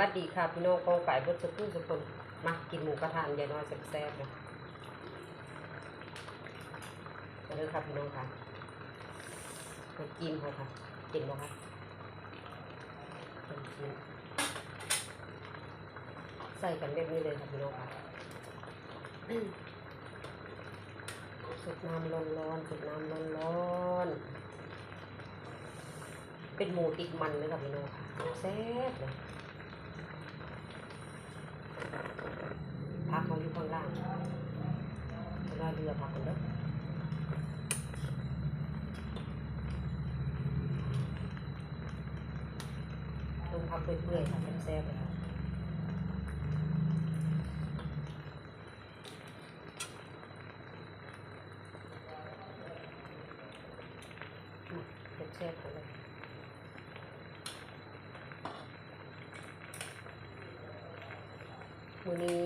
วัสดีค่ะพี่น้องกองฝ่ายบดสกุลสุคนมากินหมูกระทะยายน้อยแซ่บๆนะมาเลยค่ะพี่น้องค่ะมากินค่ะค่ะกินบ่คะกินใส่กันแบบนี้เลยค่ะพี่น้องค่ะสุดน้ำร้อนๆสุดน้ำร้อนๆเป็นหมูติดมันเลยค่ะพี่น้องค่ะแซ่บเลย พักเขาอยู่ข้างล่างจะได้เรือพักกันเด้อลงพักเปื่อยๆค่ะแซ่บๆเลยค่ะแซ่บๆเลย มือนี้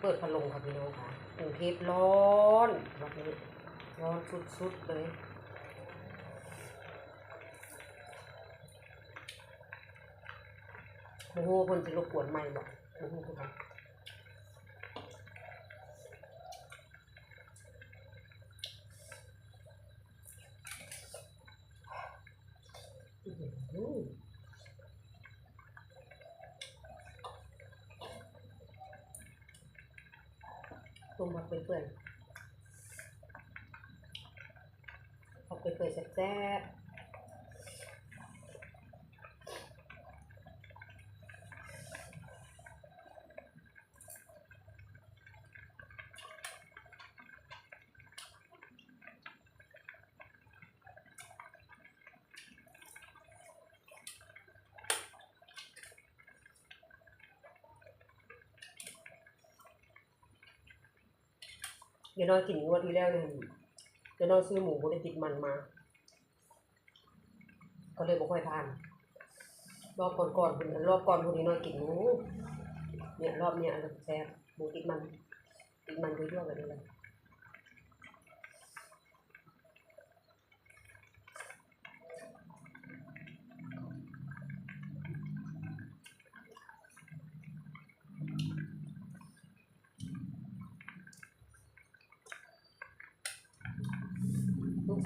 เปิดพัดลมค่ะพี่น้องค่ะกรุงเทพร้อนแบบนี้ร้อนสุดๆเลยโอ้โหคนจะรบกวนไม่บอกโอ้โหคุณค่ะอื้อหือ ตุ่มผักเปื่อยๆผักเปื่อยๆแซ่บๆ เดี๋ยวน้อยกินงวดที่แล้วเนี่ยเดี๋ยวน้อยซื้อหมูได้ติดมันมาก็เลยบ่ค่อยทาน รอบก่อนๆคุณรอบก่อนคุณนี่น้อยกินหมูเนี่ยรอบเนี้ยแซ่บหมูติดมันติดมันด้วยๆแบบนี้เลย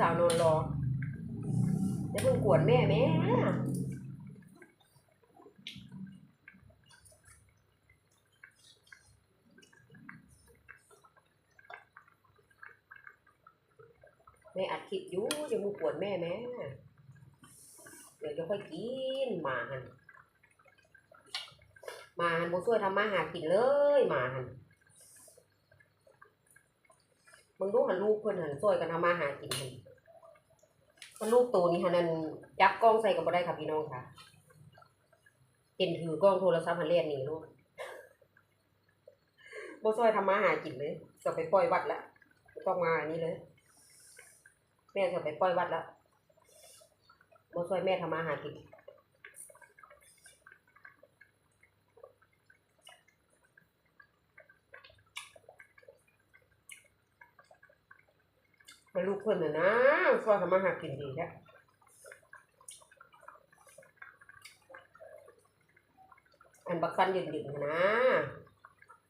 สาวนอนรออย่าเพิ่งกวนแม่แม่แม่อัดคลิปอยู่จะมึงปวดแม่แม่เดี๋ยวจะค่อยกินหมาหันหมาหันบ่ช่วยทำมาหากินเลยหมาหันมึงดูหันลูกเพิ่อนหันช่วยกันทำมาหากินหัน มันลูกตัวนี้ฮันนั่นจับกล้องใส่กับบ่ได้ค่ะพี่น้องค่ะเห็นถือกล้องโทรศัพท์หันเรียนนี่ลูกบ่ช่วยทำมาหากินเลยจะไปปล่อยวัดละต้องมาอันนี้เลย แม่จะไปปล่อยวัดแล้วมาช่วยแม่ทำมาหากิน มาลูกเพิ่นน่ะนะช่วยทำมาหากินดีแล้วอันบักซันยืนๆน่ะนะ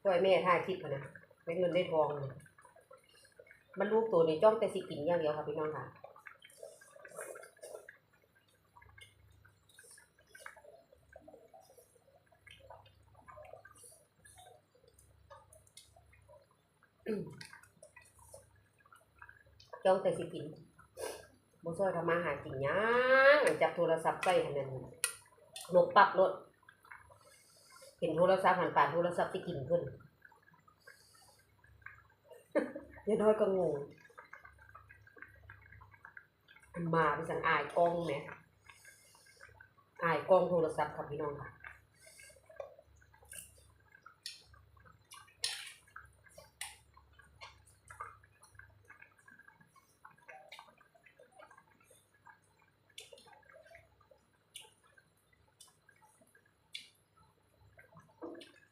ช่วยแม่ท่าคิดนะนะได้เงินได้ทองน่ะมันลูกตัวนี้จ้องแต่สิกินอย่างเดียวค่ะพี่น้องค่ะ จ้องแต่สิกินบ่ซอยทำมาหากินหยังจับโทรศัพท์ใส่หันนั่นนกปักรถเห็นโทรศัพท์หันป่านโทรศัพท์ที่กินขึ้นยายน้อยก็งงมาไปสั่งอายกล้องเนี่ยอายกล้องโทรศัพท์ครับพี่น้องค่ะ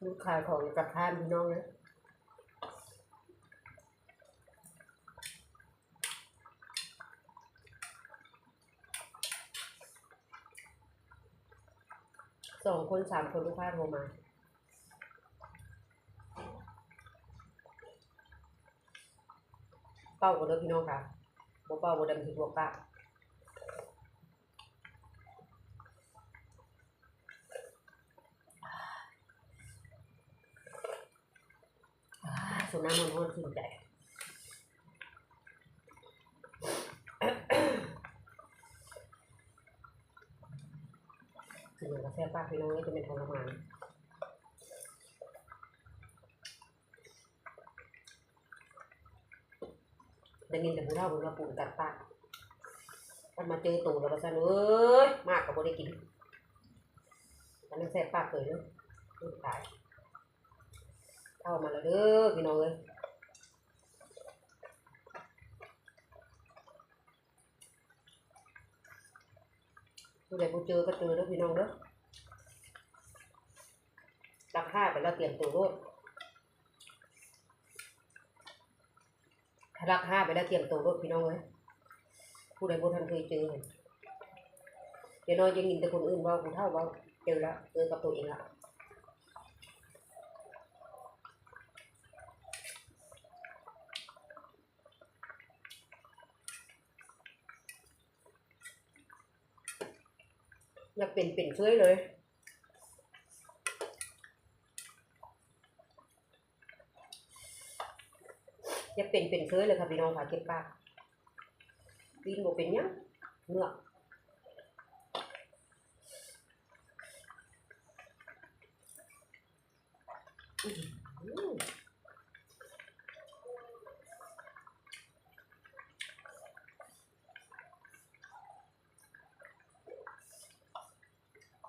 ลูกขายของกับท่านพี่น้องนะสองคนสามคนลูกค้าโทรมาเป้าก็เด้อพี่น้องค่ะบ่เป้าบ่ดำสิบวกปะอ่า สุน้ำมันร้อนชื่นใจคืออย่างกาแฟปากพี่น้องนี่จะเป็นทรมานได้ยินแต่ผู้เฒ่าผู้มาปุ่นกัดปากมันมาเจอตู่แล้วก็สั่นเอ้ยมากกับบ่ได้กินมันนั่งแซ่บปากเลยเด้อลูกขาย เข้ามาแล้วเด้อพี่น้องเอ้ยผู้ใดผู้เจอก็เจอเด้อพี่น้องเด้อราคาไปแล้วเตรียมตัวรถถ้าราคาไปแล้วเตรียมตัวรถพี่น้องเอ้ยผู้ใดผู้ทันเคยเจอเดี๋ยวน้อยยังยินแต่คนอื่นเว่าผู้เฒ่าเว่าเจอแล้วเจอกับตัวเองละ อยากเป็นเป็นเฟ้ยเลยอยากเป็นเป็นเฟ้ยเลยค่ะพี่น้องค่ะเก็บปากปีนบ่เป็นยังเนื้อหือ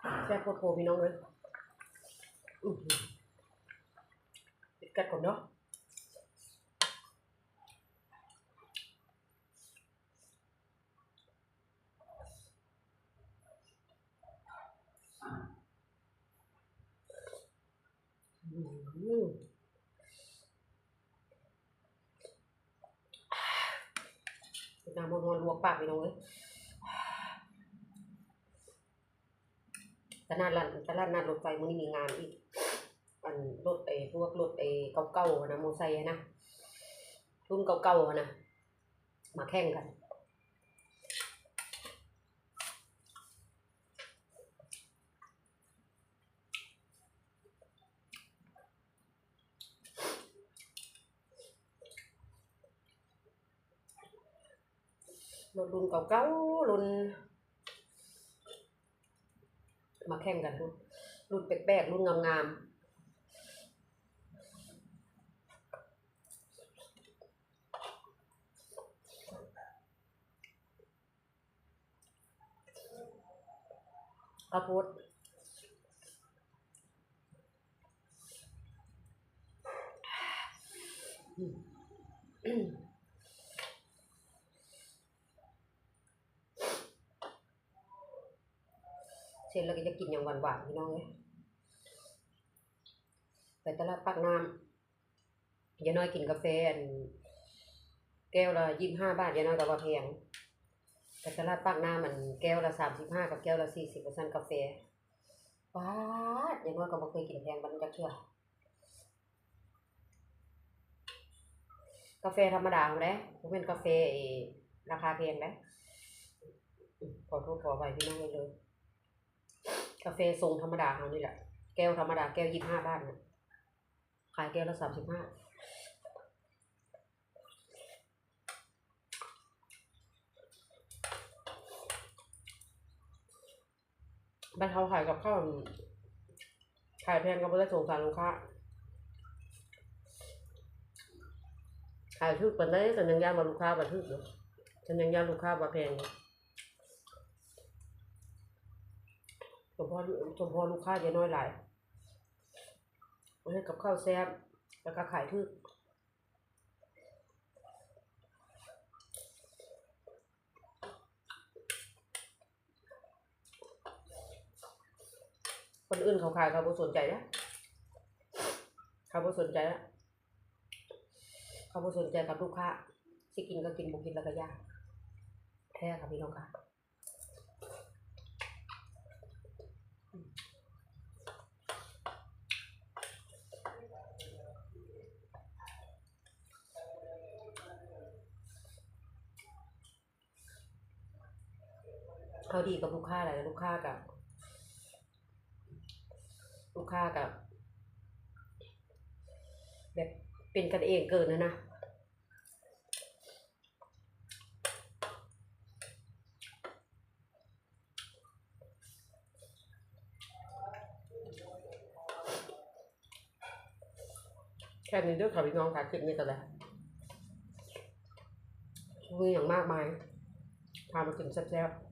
แซ่บโคตรโพพี่น้องเลยอือหือติดกัดก่อนเนาะอืมน้ำมันลวกปากไปน้องเลย ตลาดร้านตลาดนัดรถไฟมันนี่มีงานอีก อันรถไอ้พวกรถไอ้เก่าๆนะโมอไซค์นะรุ่นเก่าๆนะมาแข่งกันรถรุ่นเก่าๆรุ่น มาแข่งกันรุ่นรุ่นแปลกๆรุ่นงามๆข้าวโพดอืมอืม เสร็จแล้วก็จะกินอย่างหวานๆพี่น้องเลยไปตลาดปากน้ำยายน้อยกินกาแฟแก้วละยี่สิบห้าบาทยายน้อยก็ว่าแพงแต่ตลาดปากน้ำมันแก้วละสามสิบห้ากับแก้วละสี่สิบเปอร์เซ็นต์กาแฟว้าดยายน้อยก็บ่เคยกินแพงบันจักเชื่อกาแฟธรรมดาเลยบ่เป็นกาแฟราคาแพงเลยขอโทษขอไปพี่น้องเลย กาแฟทรงธรรมดาเขานี่แหละ แก้วธรรมดาแก้วยี่ห้าบาทนะขายแก้วละสามสิบห้าบ้านเขาขายกับข้าวขายแพงก็ไม่ได้สงสารลูกค้าขายทึกปันได้แต่ยังยามมาลูกค้าบันทึกอยู่ฉันยังยามลูกค้าบ่แพงอยู่ สม พอสมพอลูกค้าจะน้อยหลายมันให้กับข้าวแซ่บแล้วก็ขายทึกคนอื่นเขาขายเขาบ่สนใจนะเขาบ่สนใจนะเขาบ่สนใจกับลูกค้าสิกินก็กินบ่กินแล้วก็ยากแท้ค่ะพี่น้องค่ะ เขาดีกับลูกค้าอะไรลูกค้ากับ ลูกค้ากับ แบบเป็นกันเองเกินนะนะแค่นี้ด้วยค่ะพี่น้องค่ะคลิปนี้ก็แล้วมีอย่างมากมายพามากินแซ่บๆ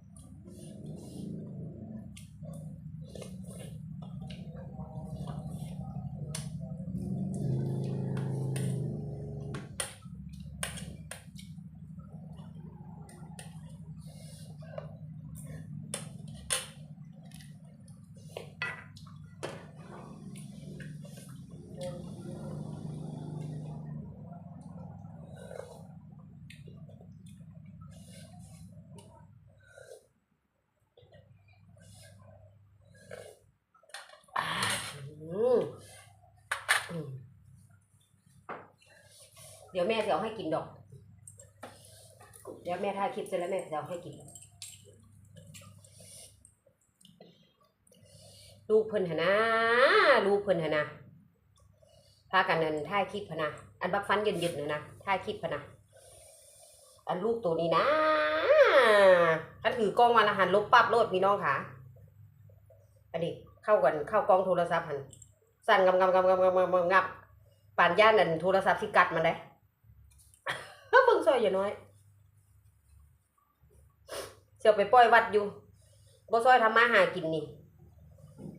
อืมอืม เดี๋ยวแม่จะเอาให้กินดอก เดี๋ยวแม่ถ่ายคลิปเสร็จแล้วแม่จะเอาให้กิน ลูกเพิ่นหนะ ลูกเพิ่นหนะพากันนั่นถ่ายคลิปพนะ อันบักฟันยืนๆนะนะถ่ายคลิปพนะ อันลูกตัวนี้นะก็ถือกล้องมาละหันลบปั๊บโลดพี่น้องค่ะ อันนี้เข้ากันเข้ากล้องโทรศัพท์หันสั่นงำงำงำงำงำงำงำงับป่านย่านนั่นโทรศัพท์สิกัดมันเบิ่งซอย อย่าน้อยเสียวไปปล่อยวัดอยู่บ่ซอยทำมาหากินนี่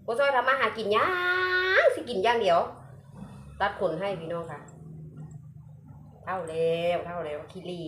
บ่ซอยทำมาหากินย่างสิกินย่างเดียว ตัดขนให้พี่น้องค่ะ เท่าแล้วเท่าแล้วคิรี